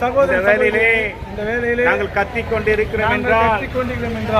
சகோதர வேளையிலே இந்த வேளையிலே நாங்கள் கத்திக் கொண்டிருக்கிறோம் என்றால்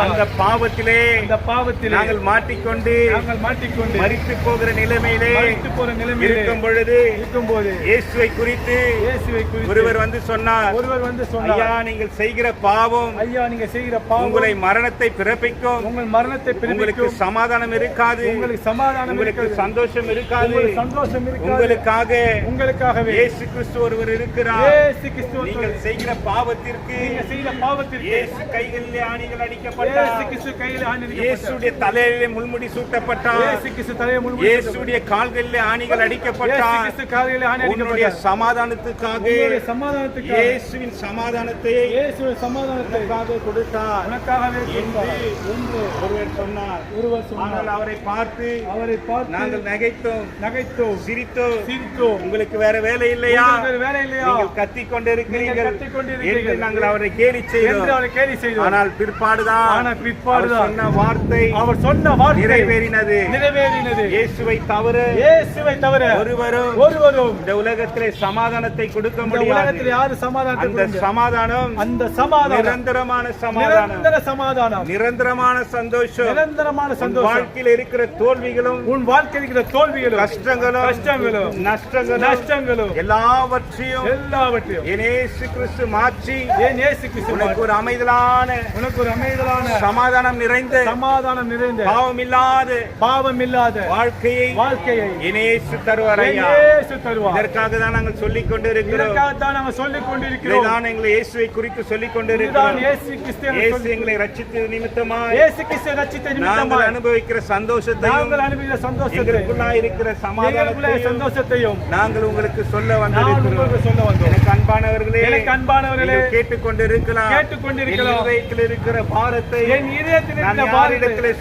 அந்த பாவத்திலே இந்த பாவத்திலே நாங்கள் மாட்டிக்கொண்டு நாங்கள் மாட்டிக்கொண்டு மரித்து போகிற நிலைமையிலே மரித்து போற நிலைமையிலே இருக்கும் பொழுது இருக்கும்போது இயேசுவை குறித்து இயேசுவை குறித்து ஒருவர் வந்து சொன்னார் ஒருவர் வந்து சொன்னார் ஐயா நீங்கள் செய்கிற பாவம் ஐயா நீங்க செய்கிற பாவம் உங்களை மரணத்தை பிறப்பிக்கும் உங்கள் மரணத்தை உங்களுக்கு சமாதானம் இருக்காது உங்களுக்கு சமாதானம் உங்களுக்கு. சந்தோஷம் இருக்காது சந்தோஷம் இருக்காது உங்களுக்காக உங்களுக்காகவே இயேசு கிறிஸ்து ஒருவர் இருக்கிறார் இயேசு கிறிஸ்து நீங்கள் செய்கிற பாவத்திற்கு நீங்க செய்த பாவத்திற்கு இயேசு கைகளிலே ஆணிகள் இயேசு அடிக்கப்பட்டார் கிறிஸ்து கையில் ஆணிக்கப்பட்டார் இயேசுடைய தலையிலே முள்முடி சூட்டப்பட்டார். இயேசு கிறிஸ்து தலையை முழுவதும் இயேசுடைய கால்களிலே ஆணிகள் இயேசு அடிக்கப்பட்டார். கிறிஸ்து காலில் ஆணி உன்னுடைய சமாதானத்துக்காக சமாதானத்துக்காக இயேசுவின் சமாதானத்தை இயேசுவின் சமாதானத்தை உனக்காக கொடுத்தார். உனக்காகவே என்று கொடுத்தார். என்று ஒருவர் சொன்னார். ஒருவர் சொன்னார். அவரை பார்த்து அவரை பார்த்து நாங்கள் நகைத்தோம். நகைத்தோம். சிரித்தோம். சிரித்தோம். உங்களுக்கு வேற வேலை இல்லையா? வேலை இல்லையா? நீங்கள் கத்திக் கொண்டிருக்கிறீர்கள் என்று நாங்கள் அவரை கேலி செய்தோம். அவரை கேலி செய்தோம். ஆனால் பிற்பாடுதான் ஆனா பிற்பாடுதான் சொன்ன வார்த்தை அவர் சொன்ன வார்த்தை நிறைவேறினது. நிறைவேறினது. இயேசுவை தவிர இயேசுவை தவிர ஒருவரும் ஒருவரும் இந்த உலகத்திலே சமாதானத்தை கொடுக்க முடியாது. உலகத்தில் யாரு சமாதானத்தை அந்த? சமாதானம் அந்த சமாதானம். நிரந்தரமான சமாதானம். நிரந்தர சமாதானம். நிரந்தரமான சந்தோஷம். நிரந்தரமான சந்தோஷம். வாழ்க்கையில் இருக்கிற தோல்விகளும் உன் வாழ்க்கையில் இருக்கிற தோல்விகளும் கஷ்டங்களும் கஷ்டங்களும் நஷ்டங்களும் நஷ்டங்களும் எல்லாவற்றையும் எல்லாவற்றையும் இயேசு கிறிஸ்து மாற்றி ஏன் இயேசு கிறிஸ்து உனக்கு ஒரு அமைதலான உனக்கு ஒரு அமைதலான சமாதானம் நிறைந்த சமாதானம் நிறைந்த பாவமில்லாத பாவம் இல்லாத வாழ்க்கையை வாழ்க்கையை இயேசு தருவார் ஐயா. இயேசு தருவார். இதற்காக தான் நாங்கள் சொல்லிக் கொண்டிருக்கிறோம். இதற்காகத்தான் நாங்கள் சொல்லிக் கொண்டிருக்கிறோம். இதைதான் எங்களை இயேசுவை குறித்து சொல்லிக் இதுதான் கொண்டிருக்கிறோம் இயேசு கிறிஸ்து இயேசு எங்களை ரட்சித்தது நிமித்தமாய். இயேசு கிறிஸ்து ரட்சித்த நாங்கள் நிமித்தமாய் அனுபவிக்கிற சந்தோஷத்தையும் நாங்கள் அனுபவித்த சந்தோஷத்தை எங்களுக்குள்ளாய் இருக்கிற சமாதானத்தையும் சந்தோஷத்தையும் நாங்கள் உங்களுக்கு சொல்ல வந்திருக்கிறோம் சொல்ல வந்தோம் எனக்கு அன்பானவர்களே எனக்கு அன்பானவர்களே கேட்டுக்கொண்டிருக்கலாம் கேட்டுக்கொண்டிருக்கலாம். இதயத்தில் இருக்கிற பாரத்தை என் இதயத்தில் இருக்கிற பாரத்தை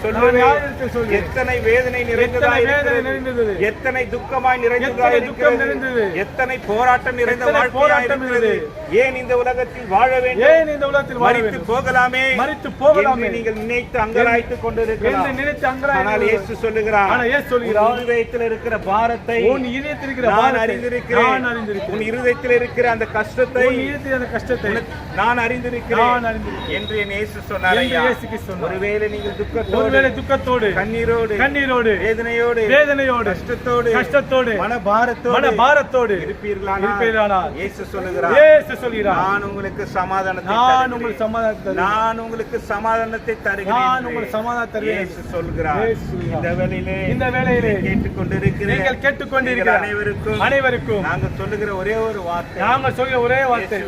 சொல்லுவேன்? எத்தனை வேதனை நிறைந்ததாய். நிறைந்தது. எத்தனை துக்கமாய் நிறைந்ததாய் துக்கம். நிறைந்தது. எத்தனை போராட்டம் நிறைந்த போராட்டம் இருக்கிறது ஏன் இந்த உலகத்தில் வாழ வேண்டும் ஏன் இந்த உலகத்தில் வேண்டும் போகலாமே மரித்து போகலாமே நீங்கள் நினைத்து அங்கலாய்த்து கொண்டிருக்கலாம் நினைத்து ஆனால் அங்கலாய் இயேசு சொல்லுகிறார் ஆனா இயேசு சொல்கிறார், உன் இருதயத்தில் இருக்கிற பாரத்தை உன் இதயத்தில் இருக்கிற நான் அறிந்திருக்கிறேன் உன் இருதயத்தில் இருக்கிற அந்த கஷ்டத்தை அந்த கஷ்டத்தை நான் அறிந்திருக்கிறேன் என்று என் இயேசு சொன்னார் என்று ஐயா. இயேசு கிறிஸ்து சொன்னார். ஒருவேளை நீங்கள் துக்கத்தோடு ஒருவேளை துக்கத்தோடு கண்ணீரோடு கண்ணீரோடு வேதனையோடு வேதனையோடு கஷ்டத்தோடு கஷ்டத்தோடு மனபாரத்தோடு மன பாரத்தோடு இருப்பீர்களானால் இருப்பீர்களானால் இயேசு சொல்லுகிறார் இயேசு சொல்கிறார் நான் உங்களுக்கு சமாதானத்தை நான் தருகிறேன். உங்களுக்கு சமாதானத்தை. நான் உங்களுக்கு சமாதானத்தை தருகிறேன் நான் உங்களுக்கு சமாதானம் தருவேன் இயேசு சொல்கிறார். இந்த வேளையிலே இந்த வேளையிலே கேட்டுக்கொண்டிருக்கிற நீங்கள் கேட்டுக்கொண்டிருக்கிற அனைவருக்கும் அனைவருக்கும் நாங்கள் சொல்லுகிற ஒரே ஒரு வார்த்தை நாங்கள் சொல்கிற ஒரே வார்த்தை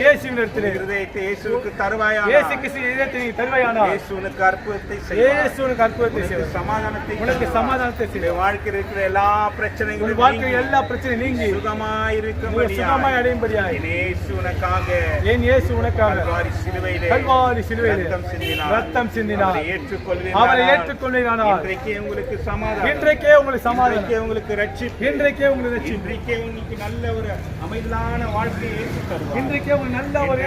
இயேசுவினிடத்திலே இருதயத்தை இயேசுவுக்கு தருவாயா இயேசு கிறிஸ்து இதயத்தை நீ தருவாயானால் இயேசு உனக்கு அற்புதத்தை செய்வார். இயேசு உனக்கு அற்புதத்தை உனக்கு செய்வார். சமாதானத்தை உனக்கு. சமாதானத்தை செய்வார். வாழ்க்கையில் இருக்கிற எல்லா பிரச்சனைகளும் வாழ்க்கையில் எல்லா பிரச்சனையும் நீங்கி சுகமாய் அடையும்படியாய் என் இயேசு உனக்காக ஏன் இயேசு உனக்காக கல்வாரி சிலுவையிலே கல்வாரி சிலுவையிலே ரத்தம் சிந்தினார். ரத்தம் சிந்தினார். அவரை ஏற்றுக்கொள்வீர்களானால் அவரை ஏற்றுக்கொள்வீரானால் இன்றைக்கே உங்களுக்கு சமாதானம். இன்றைக்கே உங்களுக்கு சமாதானம். இன்றைக்கே உங்களுக்கு ரட்சிப்பு. இன்றைக்கே உங்களுக்கு ரட்சிப்பு. இன்றைக்கே உங்களுக்கு நல்ல ஒரு அமைதலான வாழ்க்கையை இன்றைக்கே உங்களுக்கு நல்ல ஒரு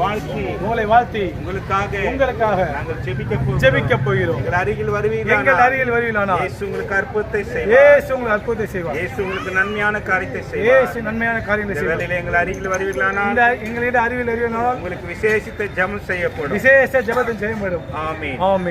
வாழ்க்கை உங்களை வாழ்த்தி உங்களுக்காக உங்களுக்காக நாங்கள் ஜெபிக்க ஜெபிக்க போகிறோம். எங்கள் அருகில் வருவீர்கள்? எங்கள் அருகில் வருவீர்களானால் இயேசு உங்களுக்கு அற்புதத்தை செய்வார். இயேசு உங்களுக்கு அற்புதத்தை செய்வார். இயேசு உங்களுக்கு நன்மையான காரியத்தை செய்வார். இயேசு நன்மையான இந்த செய்வார். எங்கள் அருகில் வருவீர்களானால் இந்த எங்களிடம் அறிவில் அறிவினால் உங்களுக்கு விசேஷித்த ஜெபம் செய்யப்படும். விசேஷ ஜெபத்தை செய்யப்படும் ஆமென். ஆமென்.